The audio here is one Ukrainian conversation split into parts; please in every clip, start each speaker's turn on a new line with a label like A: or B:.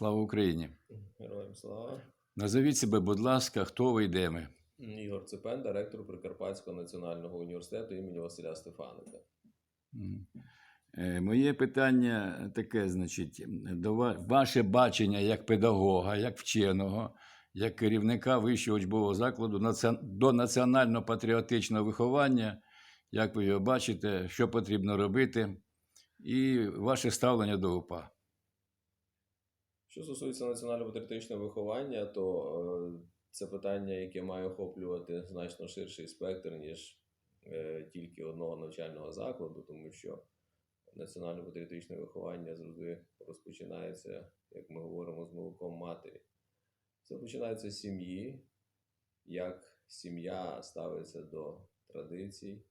A: Слава Україні!
B: Героям слава.
A: Назовіть себе, будь ласка, хто ви і де ми?
B: Ігор Цепенда, ректор Прикарпатського національного університету імені Василя Стефаника.
A: Е, Моє питання таке, значить, до ва- ваше бачення як педагога, як вченого, як керівника вищого учбового закладу наці- до національно-патріотичного виховання, як ви його бачите, що потрібно робити, і ваше ставлення до УПА.
B: Що стосується національно-патріотичного виховання, то е, це питання, яке має охоплювати значно ширший спектр, ніж е, тільки одного навчального закладу, тому що національно-патріотичне виховання завжди розпочинається, як ми говоримо, з молоком матері. Це починається з сім'ї, як сім'я ставиться до традицій,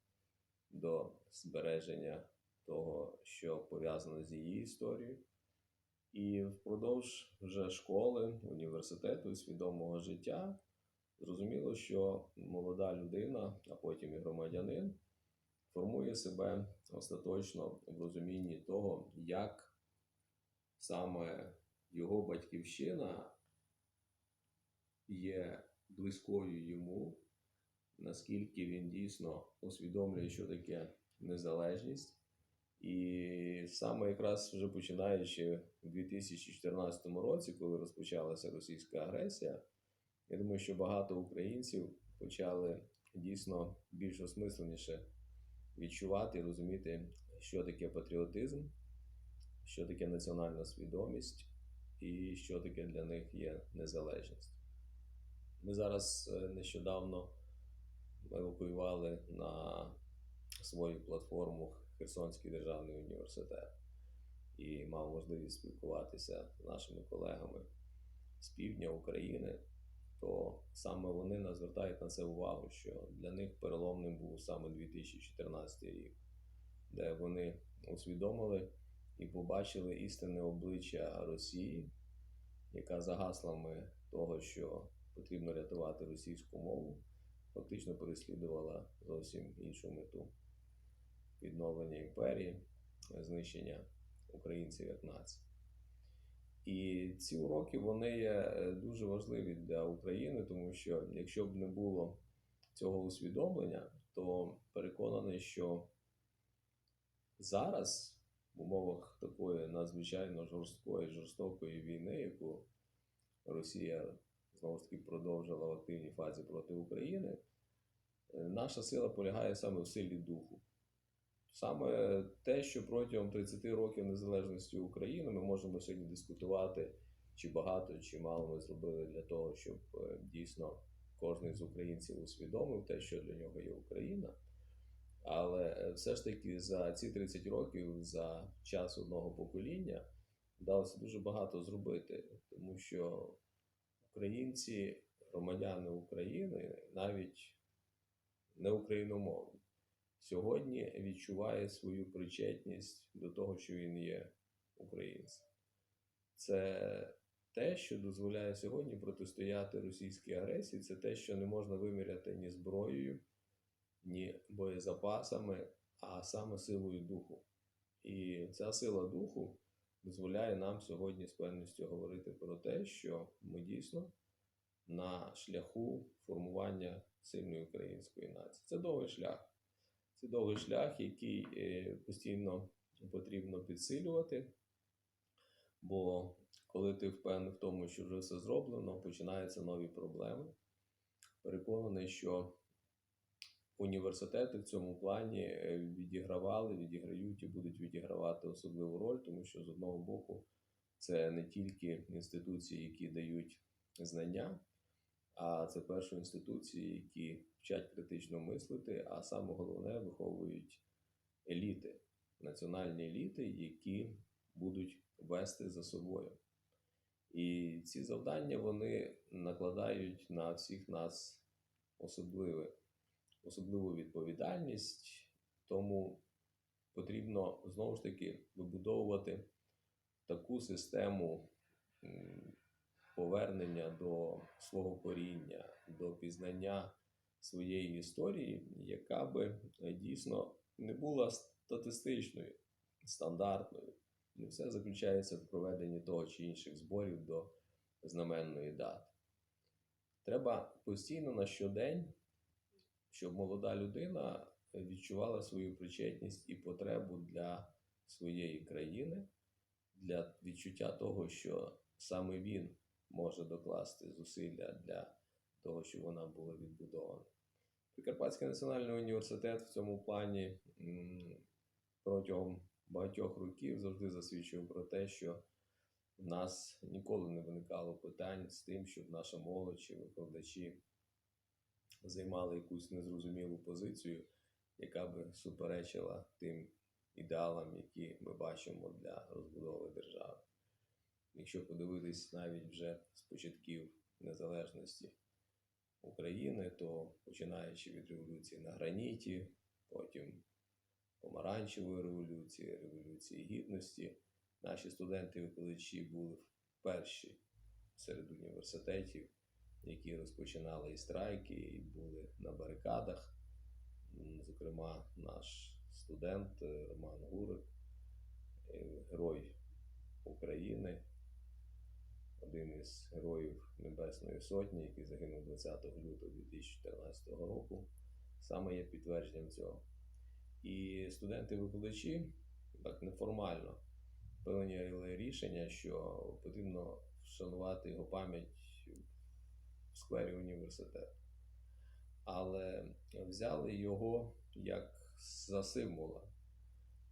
B: до збереження того, що пов'язано з її історією. І впродовж вже школи, університету, свідомого життя зрозуміло, що молода людина, а потім і громадянин, формує себе остаточно в розумінні того, як саме його батьківщина є близькою йому, наскільки він дійсно усвідомлює, що таке незалежність. І саме якраз вже починаючи у 2014 році, коли розпочалася російська агресія, я думаю, що багато українців почали дійсно більш осмисленіше відчувати і розуміти, що таке патріотизм, що таке національна свідомість і що таке для них є незалежність. Ми зараз е, нещодавно евакуювали на свою платформу Херсонський державний університет. І мав можливість спілкуватися з нашими колегами з півдня України, то саме вони нас звертають на це увагу, що для них переломним був саме 2014 рік, де вони усвідомили і побачили істинне обличчя Росії, яка за гаслами того, що потрібно рятувати російську мову, фактично переслідувала зовсім іншу мету відновлення імперії, знищення українців як нації. І ці уроки вони є е, дуже важливі для України, тому що якщо б не було цього усвідомлення, то переконаний, що зараз в умовах такої надзвичайно жорсткої, жорстокої війни, яку Росія знову ж таки продовжила в активній фазі проти України, е, наша сила полягає саме в силі духу. Саме те, що протягом 30 років незалежності України ми можемо сьогодні дискутувати, чи багато, чи мало ми зробили для того, щоб е, дійсно кожен з українців усвідомив те, що для нього є Україна. Але е, все ж таки за ці 30 років, за час одного покоління, вдалося дуже багато зробити, тому що українці, громадяни України, навіть не україномовні, сьогодні відчуває свою причетність до того, що він є українцем. Це те, що дозволяє сьогодні протистояти російській агресії, це те, що не можна виміряти ні зброєю, ні боєзапасами, а саме силою духу. І ця сила духу дозволяє нам сьогодні з певністю говорити про те, що ми дійсно на шляху формування сильної української нації. Це довгий шлях. Це довгий шлях, який е, постійно потрібно підсилювати. Бо коли ти впевнений в тому, що вже все зроблено, починаються нові проблеми. Переконаний, що університети в цьому плані е, відігравали, відіграють і будуть відігравати особливу роль, тому що з одного боку це не тільки інституції, які дають знання, а це перші інституції, які вчать критично мислити, а саме головне виховують еліти, національні еліти, які будуть вести за собою. І ці завдання вони накладають на всіх нас особливе, особливу відповідальність, тому потрібно знову ж таки вибудовувати таку систему повернення до свого коріння, до пізнання своєї історії, яка би е, дійсно не була статистичною, стандартною, не все заключається в проведенні того чи інших зборів до знаменної дати. Треба постійно на щодень, щоб молода людина відчувала свою причетність і потребу для своєї країни, для відчуття того, що саме він може докласти зусилля для того, щоб вона була відбудована. Прикарпатський національний університет в цьому плані протягом багатьох років завжди засвідчував про те, що в нас ніколи не виникало питань з тим, щоб наша молодь чи викладачі займали якусь незрозумілу позицію, яка би суперечила тим ідеалам, які ми бачимо для розбудови держави. Якщо подивитись навіть вже з початків незалежності України, то починаючи від революції на граніті, потім помаранчевої революції, революції гідності, наші студенти і викладачі були перші серед університетів, які розпочинали і страйки, і були на барикадах. Зокрема, наш студент Роман Гурик, герой України, один із героїв Небесної Сотні, який загинув 20 лютого 2014 року, саме є підтвердженням цього. І студенти-викладачі так неформально прийняли рішення, що потрібно вшанувати його пам'ять в сквері університету. Але взяли його як за символа,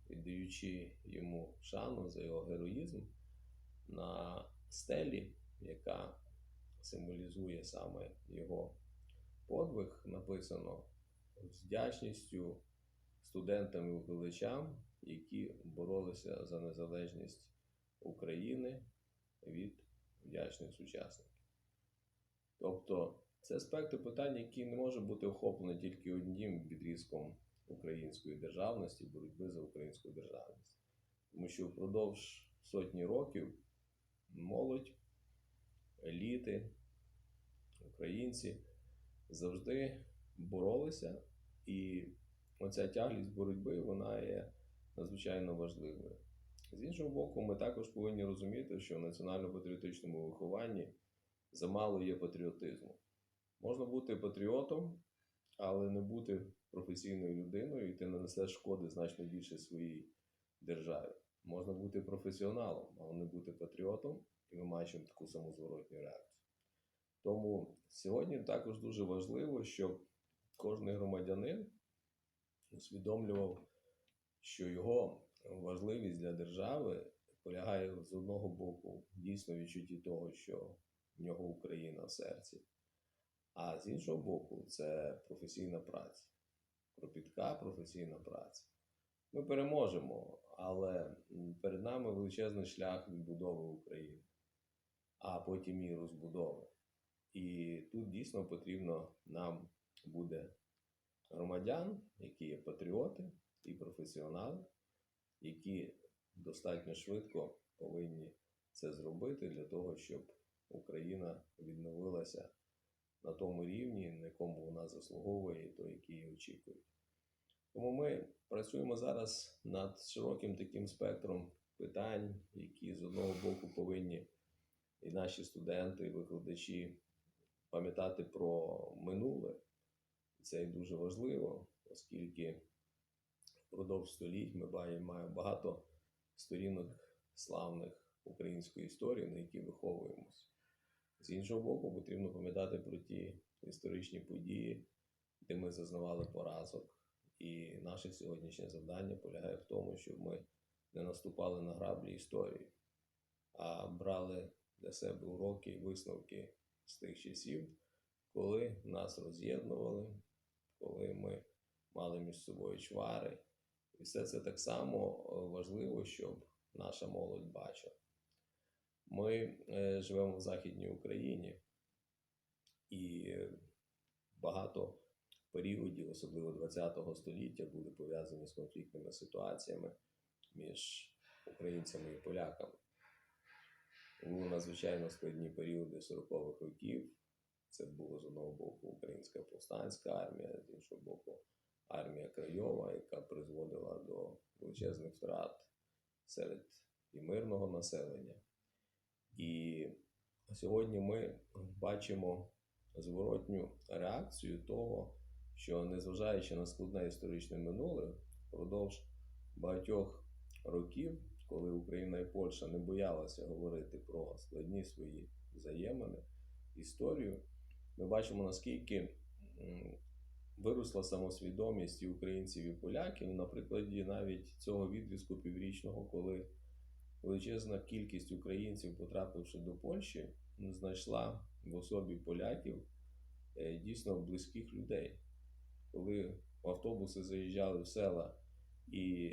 B: віддаючи йому шану за його героїзм на стелі, яка символізує саме його подвиг, написано з вдячністю студентам і викладачам, які боролися за незалежність України від вдячних сучасників. Тобто це спектр питань, який не може бути охоплений тільки одним відрізком української державності, боротьби за українську державність. Тому що впродовж сотні років молодь, еліти, українці завжди боролися, і оця тяглість боротьби вона є надзвичайно важливою. З іншого боку, ми також повинні розуміти, що в національно-патріотичному вихованні замало є патріотизму. Можна бути патріотом, але не бути професійною людиною, і ти нанесеш шкоди значно більше своїй державі. Можна бути професіоналом, але не бути патріотом, і ми маємо таку саму зворотню реакцію. Тому сьогодні також дуже важливо, щоб кожен громадянин усвідомлював, що його важливість для держави полягає з одного боку дійсно відчутті того, що в нього Україна в серці, а з іншого боку, це професійна праця, кропітка професійна праця. Ми переможемо, але перед нами величезний шлях відбудови України, а потім і розбудови. І тут дійсно потрібно нам буде громадян, які є патріоти і професіонали, які достатньо швидко повинні це зробити для того, щоб Україна відновилася на тому рівні, на якому вона заслуговує, і той, який її очікує. Тому ми працюємо зараз над широким таким спектром питань, які з одного боку повинні і наші студенти, і викладачі пам'ятати про минуле. Це і дуже важливо, оскільки впродовж століть ми маємо багато сторінок славних української історії, на які виховуємось. З іншого боку, потрібно пам'ятати про ті історичні події, де ми зазнавали поразок. І наше сьогоднішнє завдання полягає в тому, щоб ми не наступали на граблі історії, а брали для себе уроки і висновки з тих часів, коли нас роз'єднували, коли ми мали між собою чвари. І все це так само е, важливо, щоб наша молодь бачила. Ми е, живемо в Західній Україні, і багато періодів, особливо ХХ століття, були пов'язані з конфліктними ситуаціями між українцями і поляками. Були надзвичайно складні періоди 40-х років. Це було з одного боку українська повстанська армія, з іншого боку, армія Крайова, яка призводила до величезних втрат серед і мирного населення. І сьогодні ми бачимо зворотню реакцію того, що незважаючи на складне історичне минуле, впродовж багатьох років, коли Україна і Польща не боялися говорити про складні свої взаємини, історію, ми бачимо, наскільки виросла самосвідомість і українців і поляків на прикладі навіть цього відрізку піврічного, коли величезна кількість українців, потрапивши до Польщі, знайшла в особі поляків е, дійсно близьких людей. Коли автобуси заїжджали в села і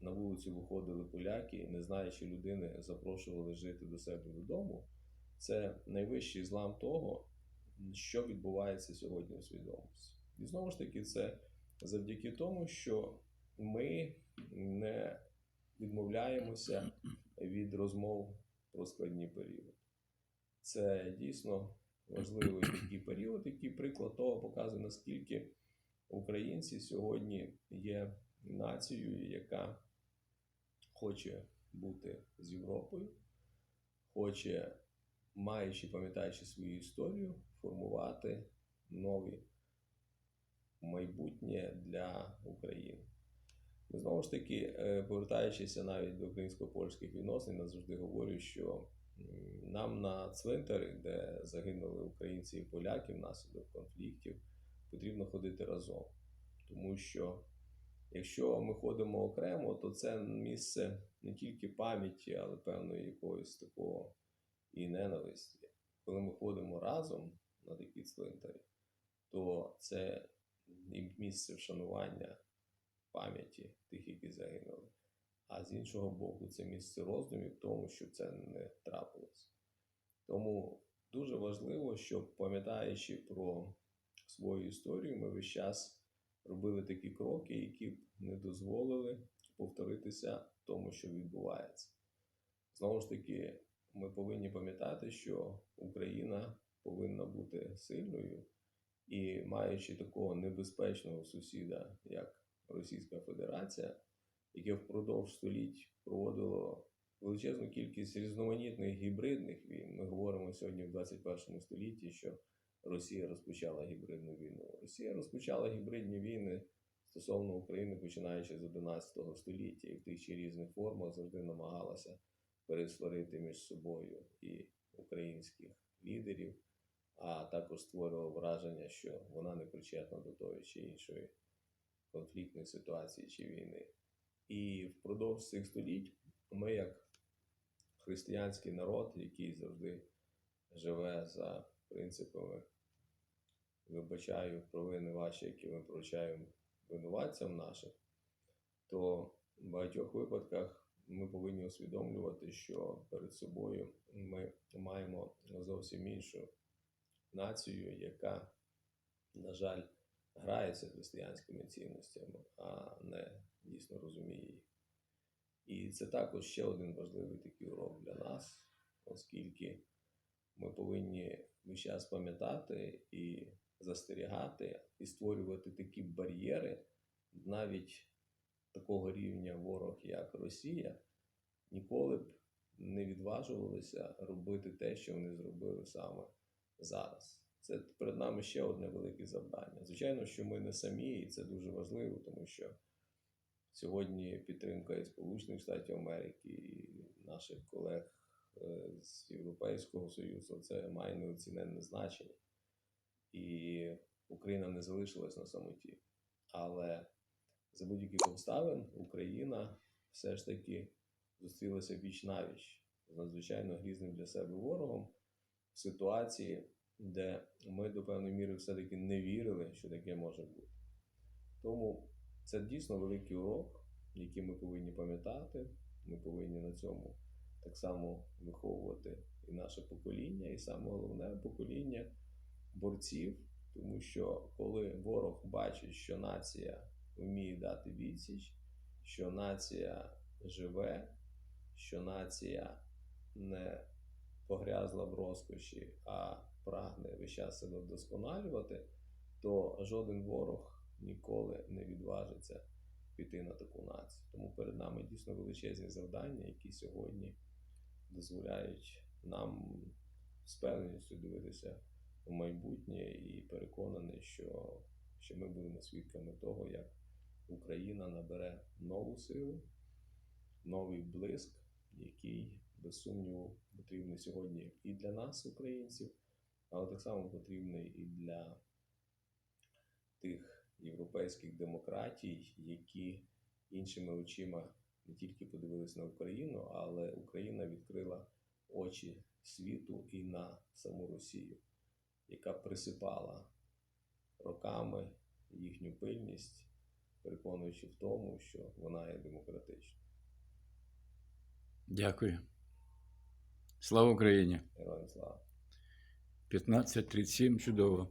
B: на вулицю виходили поляки, не знаючи людини, запрошували жити до себе додому, це найвищий злам того, що відбувається сьогодні у свідомості. І знову ж таки, це завдяки тому, що ми не відмовляємося від розмов про складні періоди. Це дійсно важливий такий період, який приклад того показує, наскільки українці сьогодні є нацією, яка хоче бути з Європою, хоче, маючи, пам'ятаючи свою історію, формувати нові майбутнє для України. Ну, Знову ж таки, е, повертаючися навіть до українсько-польських відносин, я завжди говорю, що нам на цвинтарі, де загинули українці і поляки внаслідок конфліктів, потрібно ходити разом. Тому що якщо ми ходимо окремо, то це місце не тільки пам'яті, але певної якоїсь такого і ненависті. Коли ми ходимо разом на такі цвинтарі, то це і місце вшанування пам'яті тих, які загинули. А з іншого боку, це місце роздумів тому, щоб це не трапилось. Тому дуже важливо, щоб пам'ятаючи про свою історію, ми весь час робили такі кроки, які б не дозволили повторитися тому, що відбувається. Знову ж таки, ми повинні пам'ятати, що Україна повинна бути сильною і маючи такого небезпечного сусіда, як Російська Федерація, яке впродовж століть проводило величезну кількість різноманітних гібридних війн. Ми говоримо сьогодні в 21 столітті, що Росія розпочала гібридну війну. Росія розпочала гібридні війни стосовно України, починаючи з 11 століття, і в тих чи різних формах завжди намагалася пересварити між собою і українських лідерів, а також створювала враження, що вона не причетна до тої чи іншої конфліктної ситуації чи війни. І впродовж цих століть ми, як християнський народ, який завжди живе за принципами вибачаю провини ваші, які ми прощаємо винуватцям нашим, то в багатьох випадках ми повинні усвідомлювати, що перед собою ми маємо зовсім іншу націю, яка, на жаль, грається християнськими цінностями, а не дійсно розуміє їх. І це також ще один важливий такий урок для нас, оскільки ми повинні весь час пам'ятати і застерігати, і створювати такі бар'єри, навіть такого рівня ворог, як Росія, ніколи б не відважувалися робити те, що вони зробили саме зараз. Це перед нами ще одне велике завдання. Звичайно, що ми не самі, і це дуже важливо, тому що сьогодні підтримка і Сполучених Штатів Америки, і наших колег е, з Європейського Союзу це має неоціненне значення. І Україна не залишилась на самоті. Але за будь-яких обставин Україна все ж таки зустрілася віч навіч з надзвичайно грізним для себе ворогом в ситуації, де ми до певної міри все-таки не вірили, що таке може бути. Тому це дійсно великий урок, який ми повинні пам'ятати. Ми повинні на цьому так само виховувати і наше покоління, і саме головне покоління борців, тому що коли ворог бачить, що нація вміє дати відсіч, що нація живе, що нація не погрязла в розкоші, а прагне весь час себе вдосконалювати, то жоден ворог ніколи не відважиться піти на таку націю. Тому перед нами дійсно величезні завдання, які сьогодні дозволяють нам з певністю дивитися в майбутнє і переконаний, що, що ми будемо свідками того, як Україна набере нову силу, новий блиск, який, без сумніву, потрібний сьогодні і для нас, українців, але так само потрібний і для тих європейських демократій, які іншими очима не тільки подивились на Україну, але Україна відкрила очі світу і на саму Росію, яка присипала роками їхню пильність, переконуючи в тому, що вона є демократична.
A: Дякую. Слава Україні!
B: Героям слава!
A: 15.37, чудово.